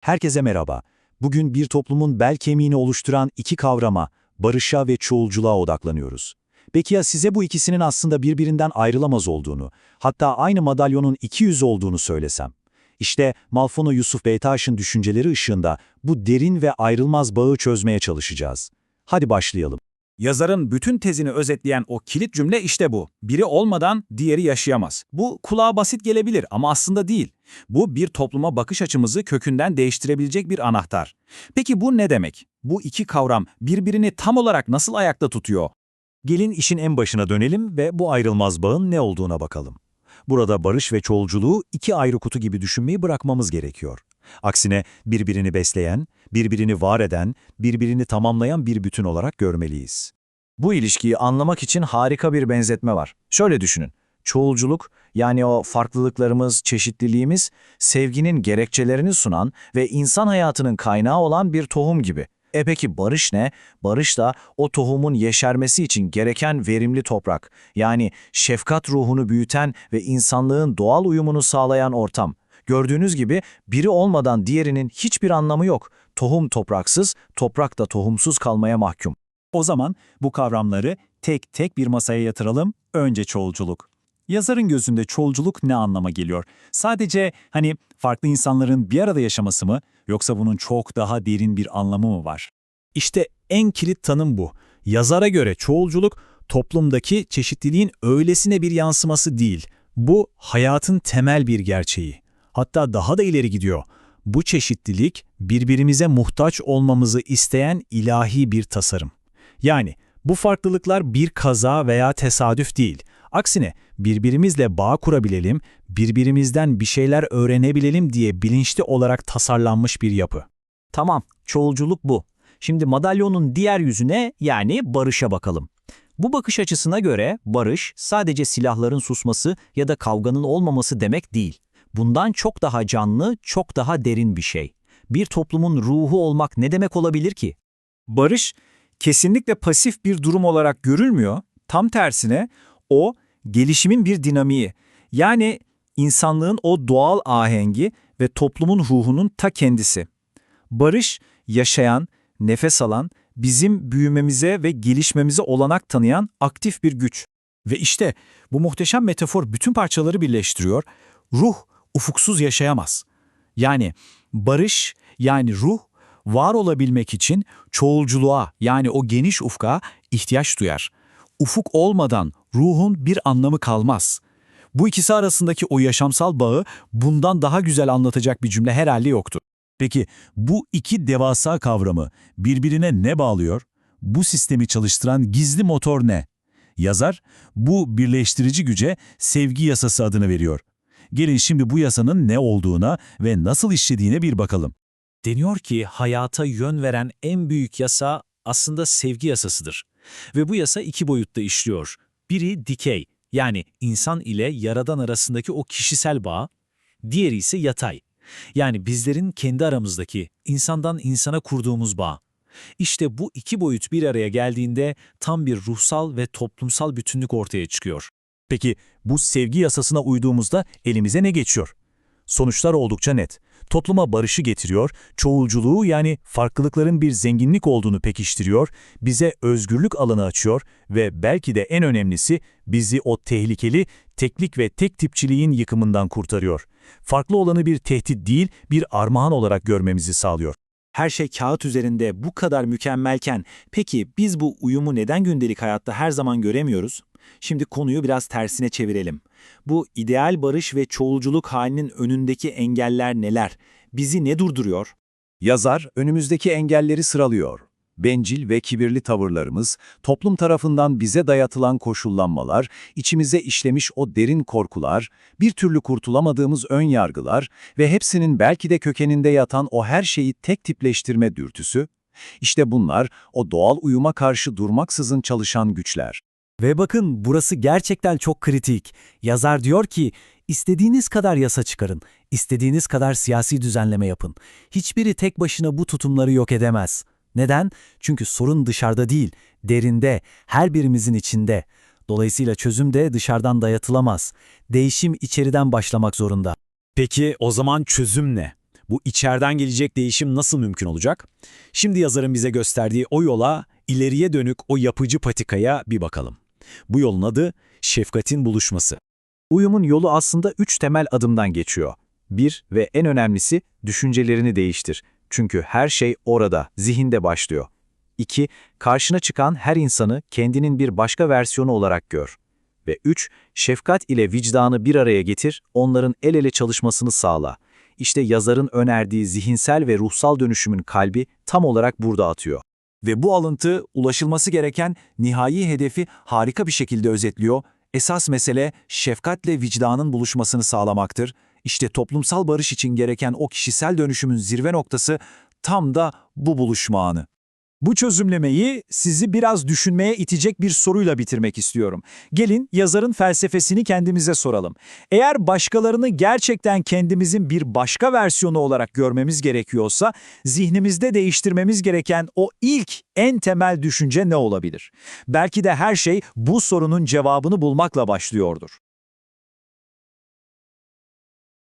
Herkese merhaba. Bugün bir toplumun bel kemiğini oluşturan iki kavrama, barışa ve çoğulculuğa odaklanıyoruz. Peki ya size bu ikisinin aslında birbirinden ayrılamaz olduğunu, hatta aynı madalyonun iki yüzü olduğunu söylesem? İşte Malfono Yusuf Beytaş'ın düşünceleri ışığında bu derin ve ayrılmaz bağı çözmeye çalışacağız. Hadi başlayalım. Yazarın bütün tezini özetleyen o kilit cümle işte bu. Biri olmadan diğeri yaşayamaz. Bu kulağa basit gelebilir ama aslında değil. Bu bir topluma bakış açımızı kökünden değiştirebilecek bir anahtar. Peki bu ne demek? Bu iki kavram birbirini tam olarak nasıl ayakta tutuyor? Gelin işin en başına dönelim ve bu ayrılmaz bağın ne olduğuna bakalım. Burada barış ve çoğulculuğu iki ayrı kutu gibi düşünmeyi bırakmamız gerekiyor. Aksine birbirini besleyen, birbirini var eden, birbirini tamamlayan bir bütün olarak görmeliyiz. Bu ilişkiyi anlamak için harika bir benzetme var. Şöyle düşünün. Çoğulculuk, yani o farklılıklarımız, çeşitliliğimiz, sevginin gerekçelerini sunan ve insan hayatının kaynağı olan bir tohum gibi. E peki barış ne? Barış da o tohumun yeşermesi için gereken verimli toprak. Yani şefkat ruhunu büyüten ve insanlığın doğal uyumunu sağlayan ortam. Gördüğünüz gibi biri olmadan diğerinin hiçbir anlamı yok. Tohum topraksız, toprak da tohumsuz kalmaya mahkum. O zaman bu kavramları tek tek bir masaya yatıralım. Önce çoğulculuk. Yazarın gözünde çoğulculuk ne anlama geliyor? Sadece hani farklı insanların bir arada yaşaması mı yoksa bunun çok daha derin bir anlamı mı var? İşte en kilit tanım bu. Yazara göre çoğulculuk toplumdaki çeşitliliğin öylesine bir yansıması değil. Bu hayatın temel bir gerçeği. Hatta daha da ileri gidiyor. Bu çeşitlilik birbirimize muhtaç olmamızı isteyen ilahi bir tasarım. Yani bu farklılıklar bir kaza veya tesadüf değil. Aksine birbirimizle bağ kurabilelim, birbirimizden bir şeyler öğrenebilelim diye bilinçli olarak tasarlanmış bir yapı. Tamam, çoğulculuk bu. Şimdi madalyonun diğer yüzüne yani barışa bakalım. Bu bakış açısına göre barış sadece silahların susması ya da kavganın olmaması demek değil. Bundan çok daha canlı, çok daha derin bir şey. Bir toplumun ruhu olmak ne demek olabilir ki? Barış kesinlikle pasif bir durum olarak görülmüyor. Tam tersine o gelişimin bir dinamiği. Yani insanlığın o doğal ahengi ve toplumun ruhunun ta kendisi. Barış yaşayan, nefes alan, bizim büyümemize ve gelişmemize olanak tanıyan aktif bir güç. Ve işte bu muhteşem metafor bütün parçaları birleştiriyor. Ruh ufuksuz yaşayamaz. Yani barış yani ruh var olabilmek için çoğulculuğa yani o geniş ufka ihtiyaç duyar. Ufuk olmadan ruhun bir anlamı kalmaz. Bu ikisi arasındaki o yaşamsal bağı bundan daha güzel anlatacak bir cümle herhalde yoktur. Peki bu iki devasa kavramı birbirine ne bağlıyor? Bu sistemi çalıştıran gizli motor ne? Yazar bu birleştirici güce sevgi yasası adını veriyor. Gelin şimdi bu yasanın ne olduğuna ve nasıl işlediğine bir bakalım. Deniyor ki hayata yön veren en büyük yasa aslında sevgi yasasıdır. Ve bu yasa iki boyutta işliyor. Biri dikey, yani insan ile yaradan arasındaki o kişisel bağ, diğeri ise yatay. Yani bizlerin kendi aramızdaki, insandan insana kurduğumuz bağ. İşte bu iki boyut bir araya geldiğinde tam bir ruhsal ve toplumsal bütünlük ortaya çıkıyor. Peki bu sevgi yasasına uyduğumuzda elimize ne geçiyor? Sonuçlar oldukça net. Topluma barışı getiriyor, çoğulculuğu yani farklılıkların bir zenginlik olduğunu pekiştiriyor, bize özgürlük alanı açıyor ve belki de en önemlisi bizi o tehlikeli teklik ve tek tipçiliğin yıkımından kurtarıyor. Farklı olanı bir tehdit değil, bir armağan olarak görmemizi sağlıyor. Her şey kağıt üzerinde bu kadar mükemmelken peki biz bu uyumu neden gündelik hayatta her zaman göremiyoruz? Şimdi konuyu biraz tersine çevirelim. Bu ideal barış ve çoğulculuk halinin önündeki engeller neler? Bizi ne durduruyor? Yazar önümüzdeki engelleri sıralıyor. Bencil ve kibirli tavırlarımız, toplum tarafından bize dayatılan koşullanmalar, içimize işlemiş o derin korkular, bir türlü kurtulamadığımız ön yargılar ve hepsinin belki de kökeninde yatan o her şeyi tek tipleştirme dürtüsü, işte bunlar o doğal uyuma karşı durmaksızın çalışan güçler. Ve bakın burası gerçekten çok kritik. Yazar diyor ki, istediğiniz kadar yasa çıkarın, istediğiniz kadar siyasi düzenleme yapın. Hiçbiri tek başına bu tutumları yok edemez. Neden? Çünkü sorun dışarıda değil, derinde, her birimizin içinde. Dolayısıyla çözüm de dışarıdan dayatılamaz. Değişim içeriden başlamak zorunda. Peki o zaman çözüm ne? Bu içeriden gelecek değişim nasıl mümkün olacak? Şimdi yazarın bize gösterdiği o yola, ileriye dönük o yapıcı patikaya bir bakalım. Bu yolun adı şefkatin buluşması. Uyumun yolu aslında üç temel adımdan geçiyor. Bir ve en önemlisi düşüncelerini değiştir. Çünkü her şey orada, zihinde başlıyor. İki, karşına çıkan her insanı kendinin bir başka versiyonu olarak gör. Ve üç, şefkat ile vicdanı bir araya getir, onların el ele çalışmasını sağla. İşte yazarın önerdiği zihinsel ve ruhsal dönüşümün kalbi tam olarak burada atıyor. Ve bu alıntı ulaşılması gereken nihai hedefi harika bir şekilde özetliyor. Esas mesele şefkatle vicdanın buluşmasını sağlamaktır. İşte toplumsal barış için gereken o kişisel dönüşümün zirve noktası tam da bu buluşma anı. Bu çözümlemeyi sizi biraz düşünmeye itecek bir soruyla bitirmek istiyorum. Gelin yazarın felsefesini kendimize soralım. Eğer başkalarını gerçekten kendimizin bir başka versiyonu olarak görmemiz gerekiyorsa, zihnimizde değiştirmemiz gereken o ilk, en temel düşünce ne olabilir? Belki de her şey bu sorunun cevabını bulmakla başlıyordur.